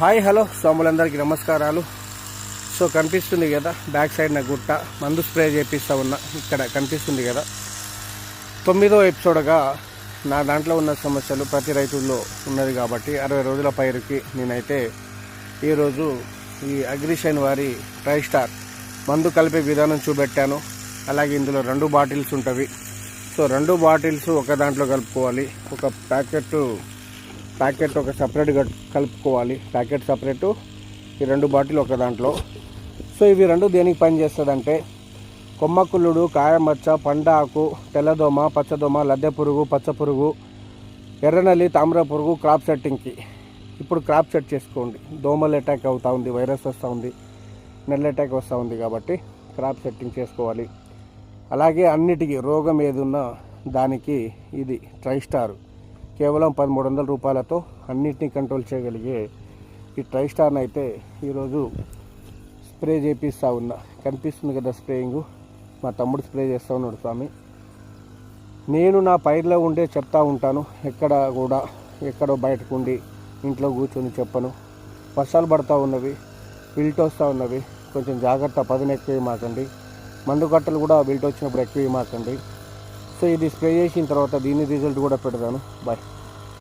Hi hello. స్వాములందరికీ నమస్కారాలు. So కనిపిస్తుంది కదా బ్యాక్ సైడ్ నా గుట్ట. మందు స్ప్రే చేపిస్తా ఉన్నా. ఇక్కడ కనిపిస్తుంది కదా. తొమ్మిదో ఎపిసోడ్గా నా దాంట్లో ఉన్న సమస్యలు ప్రతి రైతుల్లో ఉన్నది కాబట్టి అరవై రోజుల పైరుకి నేనైతే ఈరోజు ఈ అగ్రిషన్ వారి ట్రైస్టార్ మందు కలిపే విధానం చూపెట్టాను. అలాగే ఇందులో రెండు బాటిల్స్ ఉంటవి. సో రెండు బాటిల్స్ ఒక దాంట్లో కలుపుకోవాలి. ఒక ప్యాకెట్ ప్యాకెట్ ఒక సపరేట్ కలుపుకోవాలి. ప్యాకెట్ సపరేటు ఈ రెండు బాటిల్ ఒక దాంట్లో. సో ఇవి రెండు దేనికి పనిచేస్తుందంటే కొమ్మకుల్లుడు కాయమచ్చ పండాకు తెల్లదోమ పచ్చదోమ లద్దె పురుగు పచ్చ పురుగు ఎర్రనల్లి తామ్ర పురుగు క్రాప్ సెట్టింగ్కి ఇప్పుడు క్రాప్ సెట్ చేసుకోండి. దోమలు అటాక్ అవుతూ ఉంది వైరస్ వస్తూ ఉంది నెల్ అటాక్ వస్తూ ఉంది కాబట్టి క్రాప్ సెట్టింగ్ చేసుకోవాలి. అలాగే అన్నిటికీ రోగం ఏదున్నా దానికి ఇది ట్రై స్టార్ కేవలం పదమూడు వందల రూపాయలతో అన్నిటినీ కంట్రోల్ చేయగలిగే ఈ ట్రై స్టార్ని అయితే ఈరోజు స్ప్రే చేపిస్తూ ఉన్నా. కనిపిస్తుంది కదా స్ప్రేయింగ్? మా తమ్ముడు స్ప్రే చేస్తూ ఉన్నాడు స్వామి. నేను నా పైర్లో ఉండే చెప్తా ఉంటాను. ఎక్కడ కూడా ఎక్కడో బయటకు ఉండి ఇంట్లో కూర్చొని చెప్పను. వర్షాలు పడతా ఉన్నవి విల్ట్ వస్తూ ఉన్నవి. కొంచెం జాగ్రత్త పదును ఎక్కువ మాకండి మందు కట్టలు కూడా విల్ట్ వచ్చినప్పుడు ఎక్కువ మాకండి సో ఇది స్ప్రే చేసిన తర్వాత దీని రిజల్ట్ కూడా పెడతాను. బాయ్.